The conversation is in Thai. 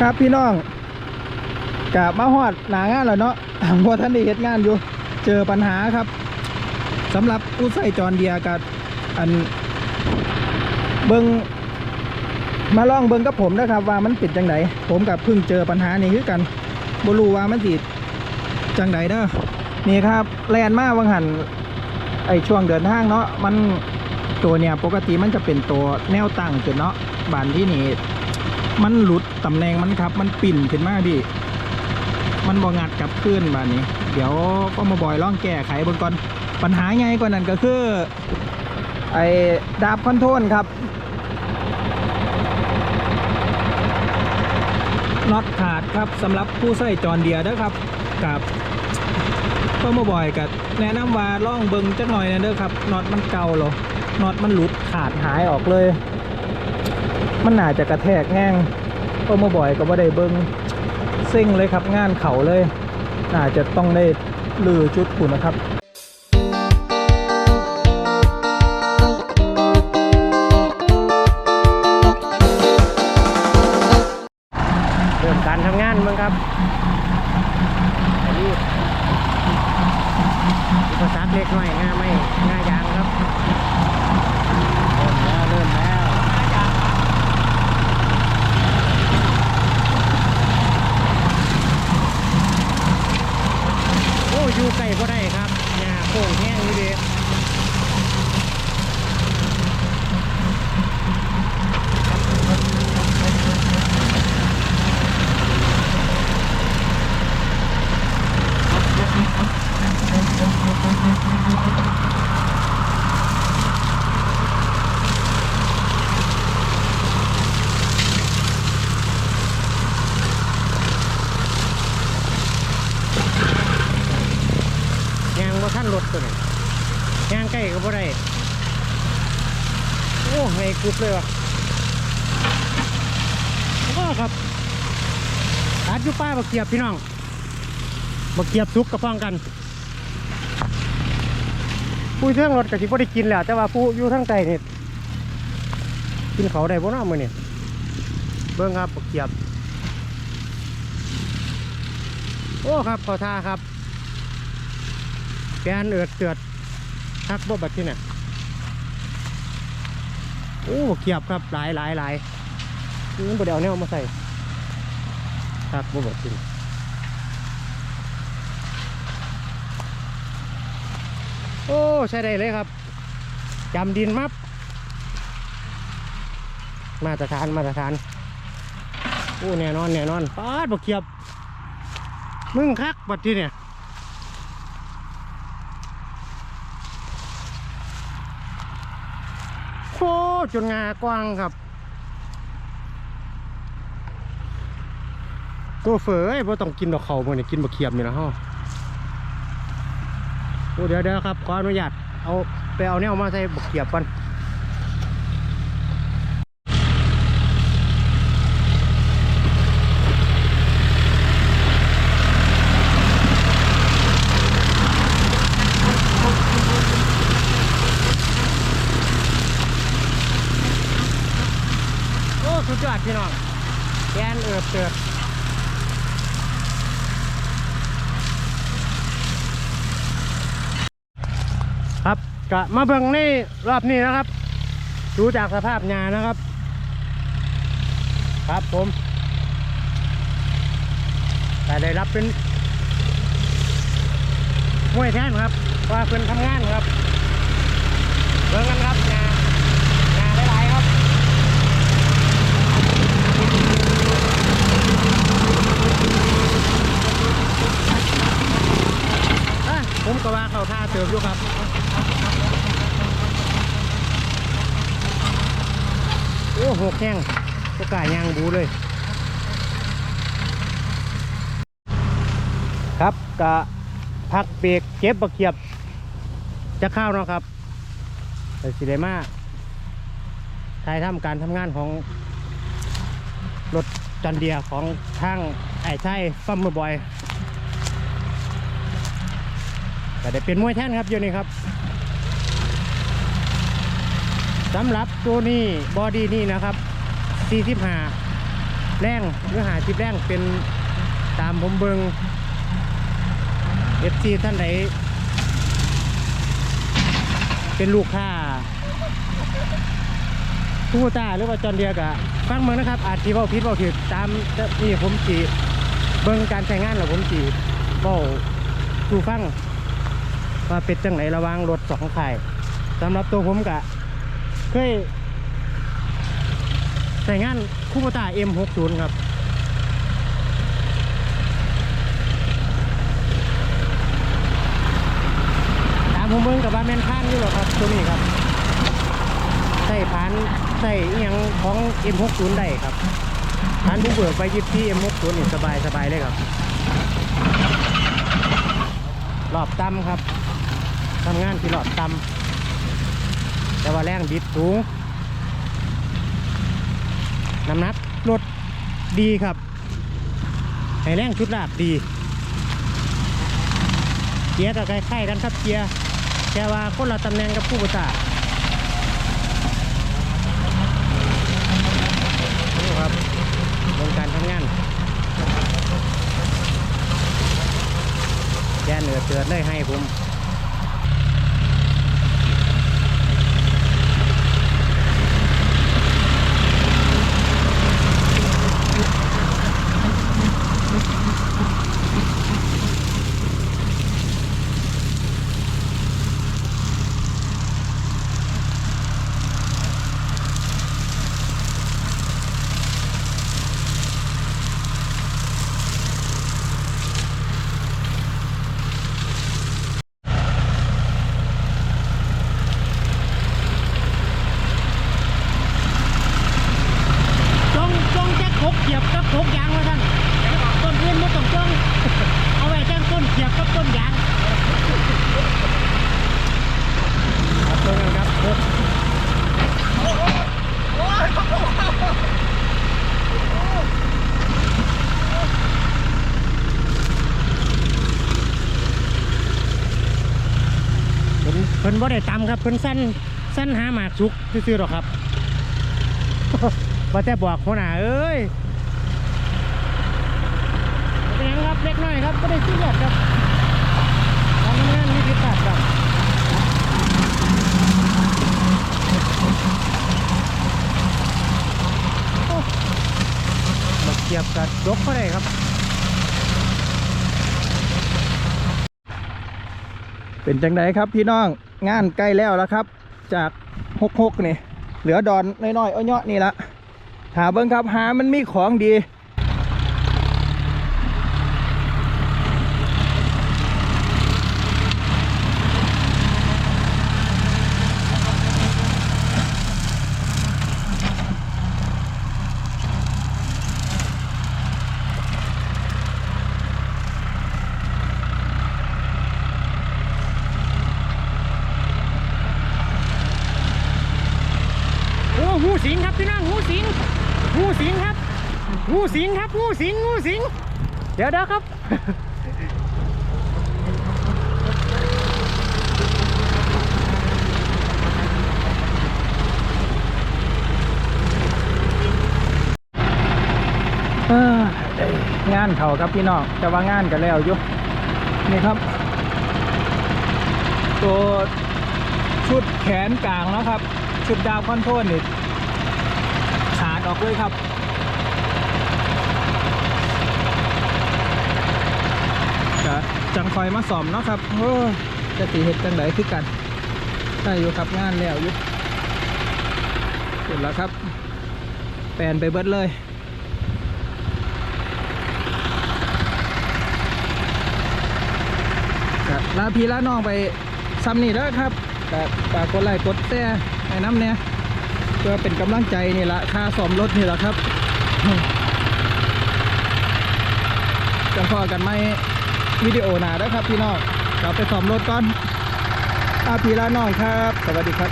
ครับพี่น้องกะมาฮอดหนางานแล้วเนาะพอท่านได้เฮ็ดงานอยู่ เจอปัญหาครับสำหรับผู้ใส่จอนเดียกับอันเบิงมาลองเบิงกับผมนะครับ ว่ามันติดจังไดผมกับเพิ่งเจอปัญหานี้คือกันบรูว่ามันติดจังไดเด้อนี่ครับแลนมาวังหันไอช่วงเดินทางเนาะมันตัวเนี่ยปกติมันจะเป็นตัวแนวตั้งขึ้นเนาะบานที่นี่ มันหลุดตำแหน่งมันครับ มันปิ่นขึ้นมาพี่มันบองัดกลับขึ้นบานนี้ เดี๋ยวก็มาบ่อยล่องแก้ไขบนก่อนปัญหาไงกว่านั้นก็คือ ไอ้ดาบคอนโทรลครับน็อตขาดครับสำหรับผู้ใส่จอนเดียเด้อครับกับก็มาบ่อยกับแนะนำว่าล่องเบิงจักหน่อยนะเด้อครับน็อตมันเก่าหรอน็อตมันหลุดขาดหายออกเลย มันน่าจะกระแทกแง่งก็มาบ่อยก็บ่ได้เบิงซิ่งเลยครับงานเขาเลยน่าจะต้องได้ลือชุดคุนะครับเริ่มการทำงานมั้งครับอันนี้อุปสรรคเล็กน้อยง่ายไม่ง่ายยางครับ เริ่มแล้วเริ่มแล้วโอยู่ใกล้ก็ได้ครับหญ้าโค้งแห้งอยู่ดียางว่าท่านรถตัวนี้ยางใก็บ่ได้ โอ้ไงกรุบเลยวะก็ครับอาดอยู่ป้าบักเกียบพี่น้องบักเกียบทุกกระป้องกันผู้เชื่องรถกับที่บ่ได้กินแหล้วแต่ว่าผู้อยู่ทั้งใจเนี่ยกินเขาได้บ่น้อมือนี่ยเบิ้งครับบักเกียบ โอ้ครับขาท่าครับแกนเอือดเตือด ทักบ่บัดที่เนี่ยโอ้เกียบครับหลายหลายหลายนี่บ่ได้เอาแนวมาใส่ทักบ่บัดที่นี่โอ้ใช้ได้เลยครับจำดินมับมาตรฐานมาตรฐานโอ้แน่นอนแน่นอนปาดบ่เกียบ มึงคักบัดที่เนี่ย โคตร จนงากว้างครับตัวเฟยบ่ต้องกินดอกเขาเมื่อนี่กินบะเขียบนี่นะฮะโอ้เดี๋ยวเดี๋ยวครับขออนุญาตเอาไปเอาแนวมาใส่บะเขียบก่อน สุดยอดพี่น้องแกนเอือบเตือบครับกะมาเบิ่งในรอบนี้นะครับ ดูจากสภาพงานนะครับ ครับผมแต่ได้รับเป็นมวยแทนครับว่าเป็นทำงานครับเบิ่งกันครับงานงานหลายๆครับ อะผม ก็ว่าเขาท่าเติมอยู่ครับโอ้หกแข้งก็กลายางบูเลย ครับกะพักเบรกเก็บบักเขียบ จะเข้าเนาะครับแต่สิเดมาถ่ายทำการทำงานของรถจันเดียของทางไอ้ไทยฟัมเมอร์บอย ก็ได้เป็นมวยแท่นครับอยู่นี่ครับสำหรับตัวนี้บอดี้นี่นะครับ45แรงหรือหาทิปแรงเป็นตามผมเบิงเอฟซีท่านใดเป็นลูกค้าทูตาหรือว่าจอนเดียกะฟังเมืองนะครับ อาจที่ว่าพิษว่าผิดตามนี่ผมจีเบิ่งการใช้งานแล้วผมจีเบ้าดูฟัง ว่าเป็นจังไหนระวางรถสองข่ายสำหรับตัวผมกะเคยใช้งานคูโบตา M60 ครับตามผมเบิ่งกับว่าแม่นข้างอยู่หรอครับตัวนี้ครับใส่ผ่านใส่อหยังของ M60 ได้ครับผ่านผู้เบิกไปยิบที่ M60 นี่สบายสบายเลยครับรอบต่ำครับ ทำงานที่รอบต่ำแต่ว่าแรงบิดสูงน้ำหนักรถดีครับให้แรงชุดลากดี เกียร์กับคล้ๆกันครับเกียร์แค่ว่าคนละตำแหน่งกับผู้ประสานี่ครับวงการทำงานแย่เหนือเตือนเลยให้ผม จงจงแจ็คหกเหยียบกับหกยางมาท่านต้นอื่นไม่ต้องจง เอาไว้แจ้งต้นเหยียบกับต้นยางครับตรงนั้นครับหกเพิ่นเพิ่นบ่ได้ตำครับเพิ่นสั้นสั้นหาหมากสุกซื่อๆหรอกครับว่าแต่บอกหัวหน้าเอ้ยเป็นยังครับเล็กน้อยครับก็ได้ซื้อครับทำงานมีผิดพลาดครับมาเกียบกับยกก็ได้ครับ เป็นจังไดครับพี่น้องงานใกล้แล้วแล้วครับ จากหกหกนี่ เหลือดอนน้อยๆเอาเนาะนี่ละหาเบิ้งครับหามันมีของดี โอ้งูสิงครับพี่น้องงูสิงงูสิงครับ งูสิงครับงูสิงงูสิง เดี๋ยวเดี๋ยวครับ งานเขาครับพี่น้องแต่ว่างานกันแล้วอยู่นี่ครับ ตัวชุดแขนกลางแล้วครับ ชุดดาวคอนโทรลนี่ขาดออกเลยครับ จังคอยมาสอมเนาะครับโอ้จะตีเห็ดจังไดคือกันได้อยู่ครับงานแล้วอยู่เสร็จแล้วครับ แปลนไปเบิดเลยครับลาพี่ลาน้องไปซ้ำนี่แล้วครับแต่ากกดไลค์กดแชร์ให้น้ำเนี่ยเพื่อเป็นกำลังใจนี่ละค่าซ่อมรถนี่แหละครับจังพอกันไหม วิดีโอหนาแล้วครับพี่น้องเราไปสอมรถก่อนอาพีลาน้องครับ สวัสดีครับ